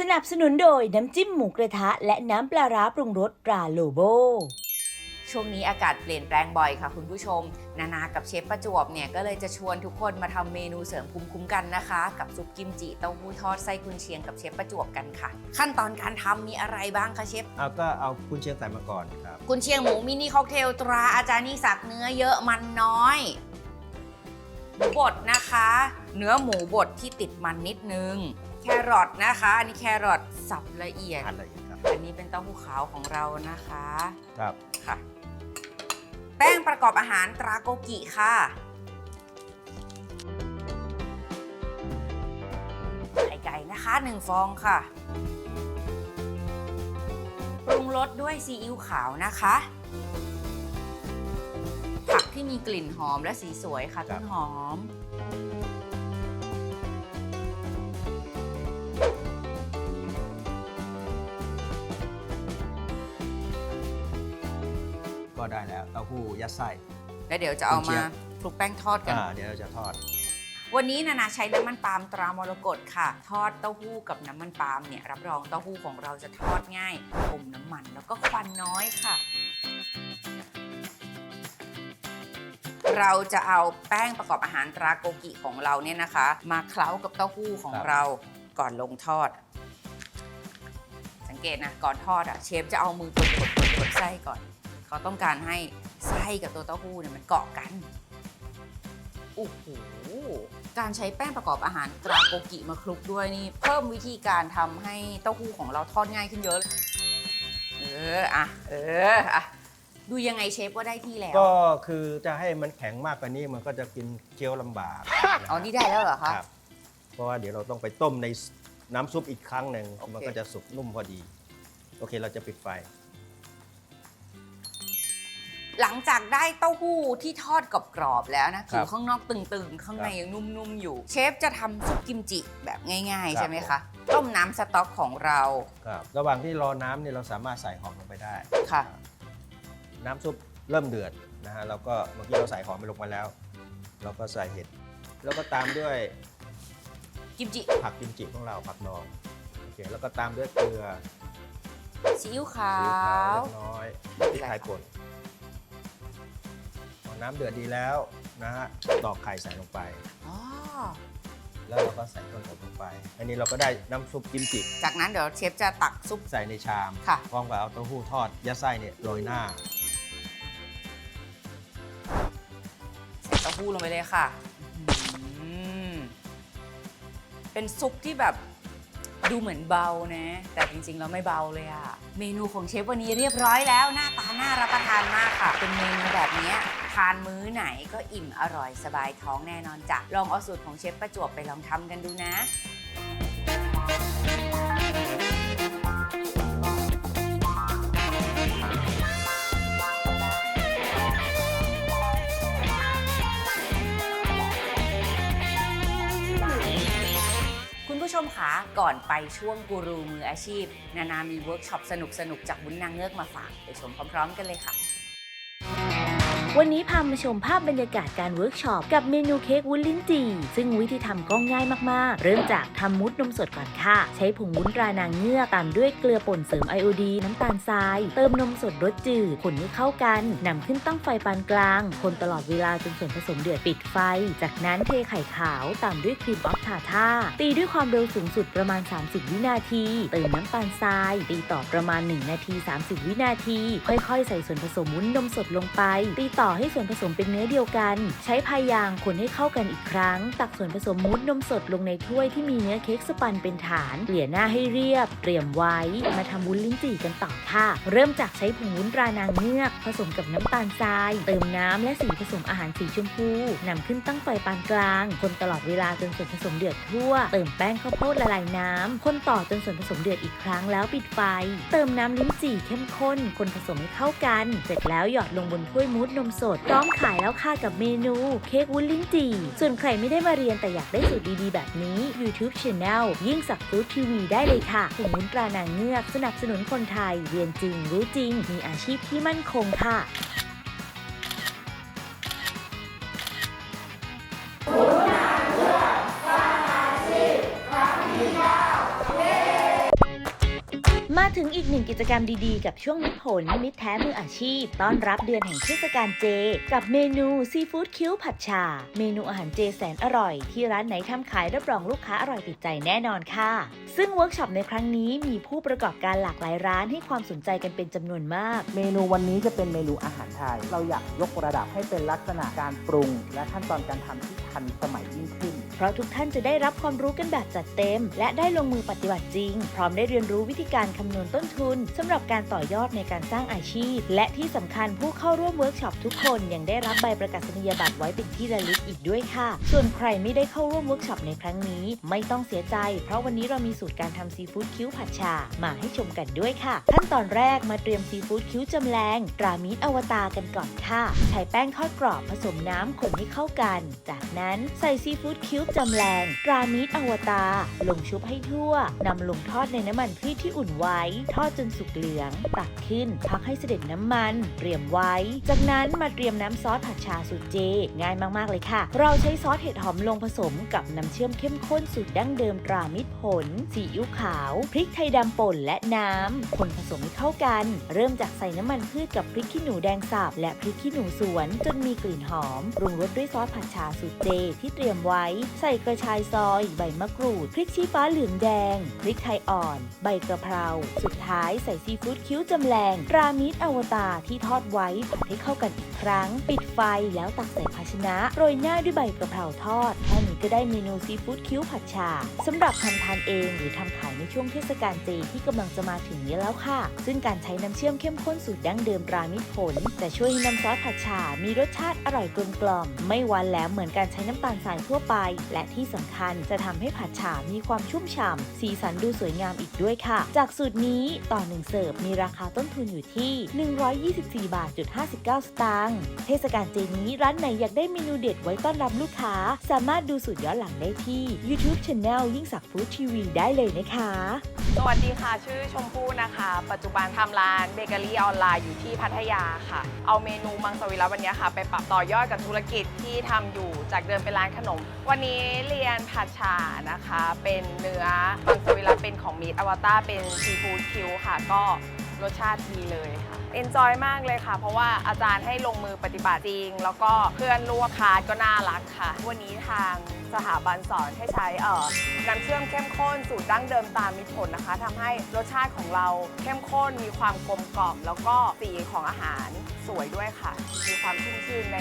สนับสนุนโดยน้ำจิ้มหมูกระทะ และน้ำปลาร้าปรุงรสตราโลโบ ช่วงนี้อากาศเปลี่ยนแปลงบ่อยค่ะคุณผู้ชม นานากับเชฟประจวบเนี่ยก็เลยจะชวนทุกคนมาทำเมนูเสริมภูมิคุ้มกันนะคะ กับซุปกิมจิเต้าหู้ทอดไส้กุนเชียงกับเชฟประจวบกันค่ะ ขั้นตอนการทำมีอะไรบ้างคะเชฟ เอาก็เอากุนเชียงใส่มาก่อนครับ กุนเชียงหมูมินิค็อกเทลตราอาจารย์นิสักเนื้อเยอะมันน้อยหมูบดนะคะ เนื้อหมูบดที่ติดมันนิดนึง แครอทนะคะ อันนี้แครอทสับละเอียดหั่นละเอียดครับอันนี้เป็นเต้าหู้ขาวของเรานะคะ ครับค่ะ แป้งประกอบอาหารตราโกกิค่ะ ไข่ไก่นะคะ1ฟองค่ะ ปรุงรสด้วยซีอิ๊วขาวนะคะ ผักที่มีกลิ่นหอมและสีสวยค่ะต้นหอม ก็ได้แล้วเต้าหู้ยัดไส้ แล้วเดี๋ยวจะเอากุนเชีมายง คลุกแป้งทอดกัน อ่าเดี๋ยวเราจะทอด วันนี้นานาใช้น้ำมันปาล์มตรามรกตค่ะ ทอดเต้าหู้กับน้ำมันปาล์มเนี่ยรับรองเต้าหู้ของเราจะทอดง่ายอมน้ำมันแล้วก็ควันน้อยค่ะ เราจะเอาแป้งประกอบอาหารตราโกกิของเราเนี่ยนะคะ มาเคล้ากับเต้าหู้ของครับ เราก่อนลงทอด สังเกตนะก่อนทอดอะเชฟจะเอามือกดกดกดกดไส้ก่อน เขาต้องการให้ไส้กับตัวเต้าหู้เนี่ยมันเกาะกันโอ้โหการใช้แป้งประกอบอาหารตราโกกิมาคลุกด้วยนี่เพิ่มวิธีการทำให้เต้าหู้ของเราทอดง่ายขึ้นเยอะ เอออะเอออะดูยังไงเชฟว่าได้ที่แล้ว ก็คือจะให้มันแข็งมากกว่านี้มันก็จะกินเคี้ยวลำบากอ๋อนี่ได้แล้วเหรอคะครับ เพราะว่าเดี๋ยวเราต้องไปต้มในน้ำซุปอีกครั้งหนึ่งโอเคมันก็จะสุกนุ่มพอดี โอเคเราจะปิดไฟ หลังจากได้เต้าหู้ที่ทอดกรอบๆแล้วนะครัผิบวข้างนอกตึงๆ ข้างในครับยังนุ่มๆอยู่ เชฟจะทำซุปกิมจิแบบง่ายๆครับใช่ไหมคะ ต้มน้ำสต๊อกของเราครับระหว่างที่รอน้ำเนี่ยเราสามารถใส่หอมลงไปได้ค่ะ น้ำซุปเริ่มเดือดนะฮะเราก็เมื่อกี้เราใส่หอมไปลงมาแล้ว เราก็ใส่เห็ดแล้วก็ตามด้วยกิมจิผักกิมจิของเราผักดองโอเคแล้วก็ตามด้วยเกลือซีอิ๊วขาซีอิ๊วขาววเล็กน้อยพริกไทยป่นพอ น้ำเดือดดีแล้วนะฮะตอกไข่ใส่ลงไป อ๋อ แล้วเราก็ใส่ต้นหอมลงไป อันนี้เราก็ได้น้ำซุปกิมจิจากนั้นเดี๋ยวเชฟจะตักซุป ใส่ในชามค่ะ พร้อมกับเอาเต้าหู้ทอดยัดไส้เนี่ยโรยหน้า ใส่เต้าหู้ลงไปเลยค่ะอื้อหือเป็นซุปที่แบบ ดูเหมือนเบานะ แต่จริงๆแล้วไม่เบาเลยอะเมนูของเชฟวันนี้เรียบร้อยแล้วหน้าตาน่ารับประทานมากค่ะ เป็นเมนูแบบนี้ทานมื้อไหนก็อิ่มอร่อยสบายท้องแน่นอนจ้ะลองเอาสูตรของเชฟประจวบไปลองทำกันดูนะ ชมคะก่อนไปช่วงกูรูมืออาชีพ นานามีเวิร์กช็อปสนุกๆ จากวุ้นนางเงือกมาฝาก ไปชมพร้อม ๆ กันเลยค่ะ วันนี้พามาชมภาพบรรยากาศการเวิร์กช็อปกับเมนูเค้กวุ้นลิ้นจี่ซึ่งวิธีทำก็ง่ายมากๆ เริ่มจากทำมุดนมสดก่อนค่ะ ใช้ผงวุ้นตรานางเงือกตามด้วยเกลือป่นเสริมไอโอดีน้ำตาลทราย เติมนมสดรสจืดคนให้เข้ากันนำขึ้นตั้งไฟปานกลาง คนตลอดเวลาจนส่วนผสมเดือดปิดไฟ จากนั้นเทไข่ขาวตามด้วยครีมออฟทาท่าตีด้วยความเร็วสูงสุดประมาณ 30 วินาที เติมน้ำตาลทราย ตีต่อประมาณ 1 นาที 30 วินาที ค่อยๆ ใส่ส่วนผสมวุ้นนมสดลงไปตีต่อ่อให้ส่วนผสมเป็นเนื้อเดียวกัน ใช้พายางคนให้เข้ากันอีกครั้ง ตักส่วนผสมมุ้นนมสดลงในถ้วยที่มีเนื้อเค้กสปันเป็นฐานเกลี่ยหน้าให้เรียบ เตรียมไว้ มาทำวุ้นลิ้นจี่กันต่อค่ะ เริ่มจากใช้ผงวุ้นตรานางเงือก ผสมกับน้ำตาลทราย เติมน้ำและสีผสมอาหารสีชมพูนำขึ้นตั้งไฟปานกลาง คนตลอดเวลาจนส่วนผสมเดือดทั่ว เติมแป้งข้าวโพดละลายน้ำคนต่อจนส่วนผสมเดือดอีกครั้งแล้วปิดไฟ เติมน้ำลิ้นจี่เข้มข้น คนผสมให้เข้ากัน เสร็จแล้วหยอดลงบนถ้วยมูสนมสด พร้อมขายแล้วค่ะกับเมนูเค้กวุ้นลิ้นจี่ ส่วนใครไม่ได้มาเรียนแต่อยากได้สูตรดีๆ แบบนี้ YouTube Channel ยิ่งสักฟู้ดทีวีได้เลยค่ะผงวุ้นตรานางเงือกสนับสนุนคนไทย เรียนจริง รู้จริง มีอาชีพที่มั่นคงค่ะ มาถึงอีกหนึ่งกิจกรรมดีๆ กับช่วงมิตรผล มิตรแท้มืออาชีพ ต้อนรับเดือนแห่งเทศกาลเจ กับเมนูซีฟู้ดคิ้วผัดชา เมนูอาหารเจแสนอร่อย ที่ร้านไหนทำขายรับรองลูกค้าอร่อยติดใจแน่นอนค่ะ ซึ่งเวิร์กช็อปในครั้งนี้มีผู้ประกอบการหลากหลายร้านให้ความสนใจกันเป็นจำนวนมาก เมนูวันนี้จะเป็นเมนูอาหารไทย เราอยากยกระดับให้เป็นลักษณะการปรุง และขั้นตอนการทำที่ทันสมัยยิ่งขึ้น ราะทุกท่านจะได้รับความรู้กันแบบจัดเต็ม และได้ลงมือปฏิบัติจริง พร้อมได้เรียนรู้วิธีการคำนวณต้นทุนสำหรับการต่อยอดในการสร้างอาชีพ และที่สำคัญผู้เข้าร่วมเวิร์กช็อปทุกคนยังได้รับใบประกาศนียบัตรไว้เป็นที่ระลึกอีกด้วยค่ะ ส่วนใครไม่ได้เข้าร่วมเวิร์กช็อปในครั้งนี้ ไม่ต้องเสียใจ เพราะวันนี้เรามีสูตรการทำซีฟู้ดคิ้วผัดชามาให้ชมกันด้วยค่ะ ขั้นตอนแรกมาเตรียมซีฟู้ดคิ้วจำแรงตรามิตรอวตารกันก่อนค่ะ ใช้แป้งทอดกรอบผสมน้ำคนให้เข้ากัน จากนั้นใส่ซีฟู้ดคิ้วจำแรงตรามิตอวตารลงชุบให้ทั่วนำลงทอดในน้ำมันพืชที่อุ่นไว้ ทอดจนสุกเหลือง ตักขึ้น พักให้เสด็จน้ำมัน เตรียมไว้ จากนั้นมาเตรียมน้ำซอสผัดชาสูตรเจ ง่ายมากๆเลยค่ะ เราใช้ซอสเห็ดหอมลงผสมกับน้ำเชื่อมเข้มข้นสูตรดั้งเดิมตรามิตรผลซีอิ๊วขาว พริกไทยดำป่นและน้ำคนผสมให้เข้ากัน เริ่มจากใส่น้ำมันพืชกับพริกขี้หนูแดงสับและพริกขี้หนูสวน จนมีกลิ่นหอมปรุงรสด้วยซอสผัดชาสูตรเจที่เตรียมไว้ใส่กระชายซอย ใบมะกรูด พริกชี้ฟ้าเหลืองแดง พริกไทยอ่อน ใบกระเพรา สุดท้ายใส่ซีฟู้ดคิ้วจำแรงตรามิตอวตารที่ทอดไว้ผัดให้เข้ากันอีกครั้ง ปิดไฟแล้วตักใส่ภาชนะ โรยหน้าด้วยใบกระเพราทอดแค่นี้ก็ได้เมนูซีฟู้ดคิ้วผัดชาสำหรับทำทานเองหรือทำขายในช่วงเทศกาลเจที่กำลังจะมาถึงนี้แล้วค่ะ ซึ่งการใช้น้ำเชื่อมเข้มข้นสูตรดั้งเดิมตรามิตผลจะช่วยให้น้ำซอสผัดชา มีรสชาติอร่อยกลมกล่อม ไม่หวานแหลมเหมือนการใช้น้ำตาลทรายทั่วไปและที่สำคัญจะทำให้ผัดชามีความชุ่มฉ่ำสีสันดูสวยงามอีกด้วยค่ะ จากสูตรนี้ต่อหนึ่งเสิร์ฟมีราคาต้นทุนอยู่ที่ 124 บาท 59 สตางค์เทศกาลเจนี้ร้านไหนอยากได้เมนูเด็ดไว้ต้อนรับลูกค้า สามารถดูสูตรย้อนหลังได้ที่ YouTube Channel ยิ่งสักฟู้ดทีวีได้เลยนะคะ สวัสดีค่ะ ชื่อชมพู่นะคะ ปัจจุบันทำร้านเบเกอรี่ออนไลน์อยู่ที่พัทยาค่ะ เอาเมนูมังสวิรัตวันนี้ค่ะ ไปปรับต่อยอดกับธุรกิจที่ทำอยู่จากเดิมเป็นร้านขนม วันนี้ี้เรียนผัดชานะคะ เป็นเนื้อมังสวิรัตเป็นของมีดอวตารเป็นซีฟู้ดคิวค่ะ ก็รสชาติดีเลยค่ะเอนจอยมากเลยค่ะ เพราะว่าอาจารย์ให้ลงมือปฏิบัติจริง แล้วก็เพื่อนลูกค้าก็น่ารักค่ะ วันนี้ทางสถาบันสอนให้ใช้เอ่อน้ำเชื่อมเข้มข้นสูตรดั้งเดิมตามมิตรผลนะคะทำให้รสชาติของเราเข้มข้นมีความกลมกล่อม แล้วก็สีของอาหารสวยด้วยค่ะ มีความชุ่มชื่นใน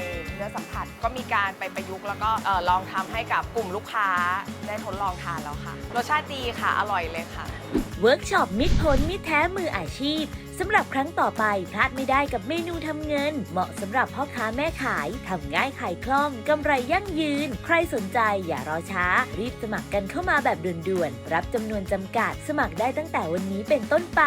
สัมผัส ก็มีการไปประยุกต์แล้วก็ลองทำให้กับกลุ่มลูกค้าได้ทดลองทานแล้วค่ะ รสชาติดีค่ะ อร่อยเลยค่ะ เวิร์กช็อปมิตรผลมิตรแท้มืออาชีพสำหรับครั้งต่อไปพลาดไม่ได้กับเมนูทำเงิน เหมาะสำหรับพ่อค้าแม่ขายทำง่ายขายคล่องกำไรยั่งยืน ใครสนใจอย่ารอช้า รีบสมัครกันเข้ามาแบบด่วนๆ รับจำนวนจำกัด สมัครได้ตั้งแต่วันนี้เป็นต้นไป